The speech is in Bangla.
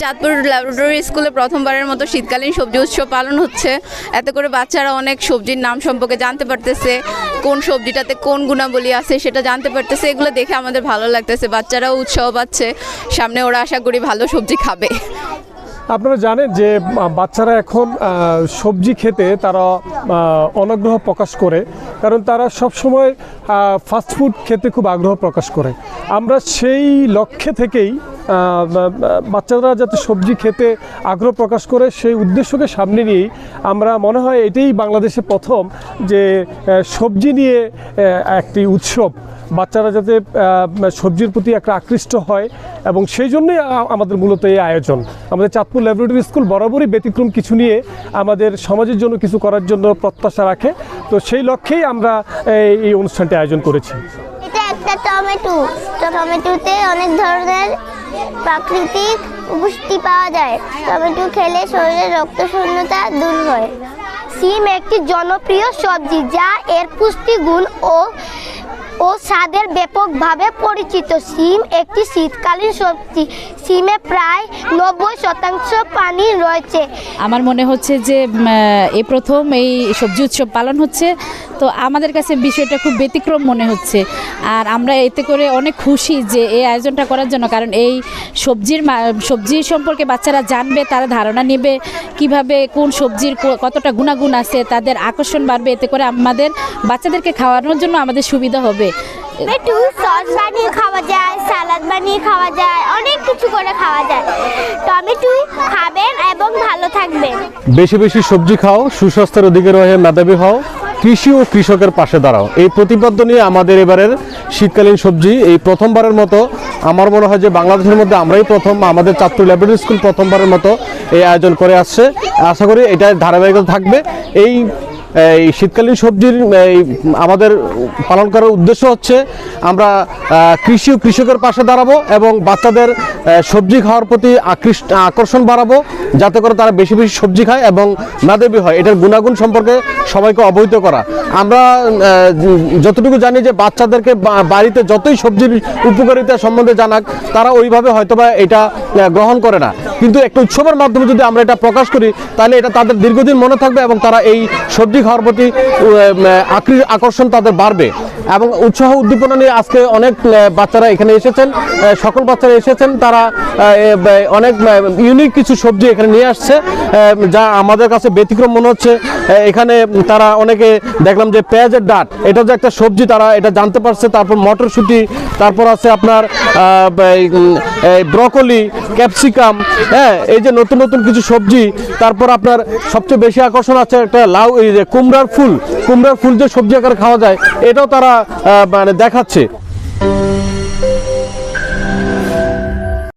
চাঁদপুর ল্যাবরেটরি স্কুলে প্রথমবারের মতো শীতকালীন সবজি উৎসব পালন হচ্ছে। এতে করে বাচ্চারা অনেক সবজির নাম সম্পর্কে জানতে পারতেছে, কোন সবজিটাতে কোন গুণাবলী আছে সেটা জানতে পারতেছে। এগুলো দেখে আমাদের ভালো লাগতেছে, বাচ্চারাও উৎসাহ পাচ্ছে, সামনে ওরা আশা করি ভালো সবজি খাবে। আপনারা জানেন যে বাচ্চারা এখন সবজি খেতে তারা অনাগ্রহ প্রকাশ করে, কারণ তারা সব সবসময় ফাস্টফুড খেতে খুব আগ্রহ প্রকাশ করে। আমরা সেই লক্ষ্যে থেকেই বাচ্চারা যাতে সবজি খেতে আগ্রহ প্রকাশ করে, সেই উদ্দেশ্যকে সামনে নিয়েই আমরা, মনে হয় এটাই বাংলাদেশে প্রথম যে সবজি নিয়ে একটি উৎসব। বাচ্চারা যাতে সবজির প্রতি একটা আকৃষ্ট হয় এবং সেই জন্যই আমাদের মূলত এই আয়োজন। আমাদের চাঁদপুর ল্যাবরেটরি স্কুল বরাবরই ব্যতিক্রম কিছু নিয়ে আমাদের সমাজের জন্য কিছু করার জন্য প্রত্যাশা রাখে। তো সেই লক্ষ্যেই আমরা এই- অনুষ্ঠানটি আয়োজন করেছি। টমেটো। টমেটোতে অনেক ধরনের প্রাকৃতিক পুষ্টি পাওয়া যায় টমেটো খেলে শরীরে রক্ত শূন্যতা দূর হয়। সিম একটি জনপ্রিয় সবজি যা এর পুষ্টিগুণ ও ও স্বাদের ব্যাপকভাবে পরিচিত। সিম একটি শীতকালীন সবজি। সিমে প্রায় নব্বই শতাংশ পানি রয়েছে। আমার মনে হচ্ছে যে এই প্রথম এই সবজি উৎসব পালন হচ্ছে। তো আমাদের কাছে বিষয়টা খুব ব্যতিক্রম মনে হচ্ছে। আর আমরা এতে করে অনেক খুশি যে, এই আয়োজনটা করার জন্য। কারণ এই সবজির সবজি সম্পর্কে বাচ্চারা জানবে, তারা ধারণা নেবে কীভাবে কোন সবজির কতটা গুণাগুণ আছে, তাদের আকর্ষণ বাড়বে। এতে করে আমাদের বাচ্চাদেরকে খাওয়ানোর জন্য আমাদের সুবিধা হবে। টমেটো সস বানিয়ে খাওয়া যায় সালাদ বানিয়ে খাওয়া যায় অনেক কিছু করে খাওয়া যায়। টমেটো খাবেন এবং ভালো থাকবেন। বেশি বেশি সবজি খাও সুস্বাস্থ্যের অধিকার হয়ে মেধাবী হও কৃষি ও কৃষকের পাশে দাঁড়াও। এই প্রতিপাদ্য নিয়ে আমাদের এবারের শীতকালীন সবজি এই প্রথমবারের মতো আমার মনে হয় যে বাংলাদেশের মধ্যে আমরাই প্রথম আমাদের চাঁদপুর ল্যাবরেটরি স্কুল প্রথমবারের মতো এই আয়োজন করে আসছে। আশা করি এটা ধারাবাহিকতা থাকবে। এই এই শীতকালীন সবজির আমাদের পালন করার উদ্দেশ্য হচ্ছে আমরা কৃষি ও কৃষকের পাশে দাঁড়াবো এবং বাচ্চাদের সবজি খাওয়ার প্রতি আকৃষ্ট, আকর্ষণ বাড়াবো যাতে করে তারা বেশি বেশি সবজি খায় এবং না নাদেবী হয়। এটার গুণাগুণ সম্পর্কে সবাইকে অবহিত করা। আমরা যতটুকু জানি যে বাচ্চাদেরকে বাড়িতে যতই সবজির উপকারিতা সম্বন্ধে জানাক, তারা ওইভাবে হয়তোবা এটা গ্রহণ করে না। কিন্তু একটা উৎসবের মাধ্যমে যদি আমরা এটা প্রকাশ করি, তাহলে এটা তাদের দীর্ঘদিন মনে থাকবে এবং তারা এই সবজি খাওয়ার প্রতি আকৃ- আকর্ষণ তাদের বাড়বে। এবং উৎসাহ উদ্দীপনা নিয়ে আজকে অনেক বাচ্চারা এখানে এসেছেন সকল বাচ্চারা এসেছেন, তারা অনেক ইউনিক কিছু সবজি এখানে নিয়ে আসছে যা আমাদের কাছে ব্যতিক্রম মনে হচ্ছে। এখানে তারা অনেকে দেখলাম যে পেঁয়াজের ডাট এটা যে একটা সবজি, তারা এটা জানতে পারছে। তারপর মটরশুঁটি তারপর আছে আপনার ব্রকলি, ক্যাপসিকাম হ্যাঁ এই যে নতুন নতুন কিছু সবজি, তারপর আপনার সবচেয়ে বেশি আকর্ষণ আছে একটা লাউ, এই যে কুমড়ার ফুল কুমড়ার ফুল যে সবজি আকারে খাওয়া যায়, এটাও তারা মানে দেখাচ্ছে।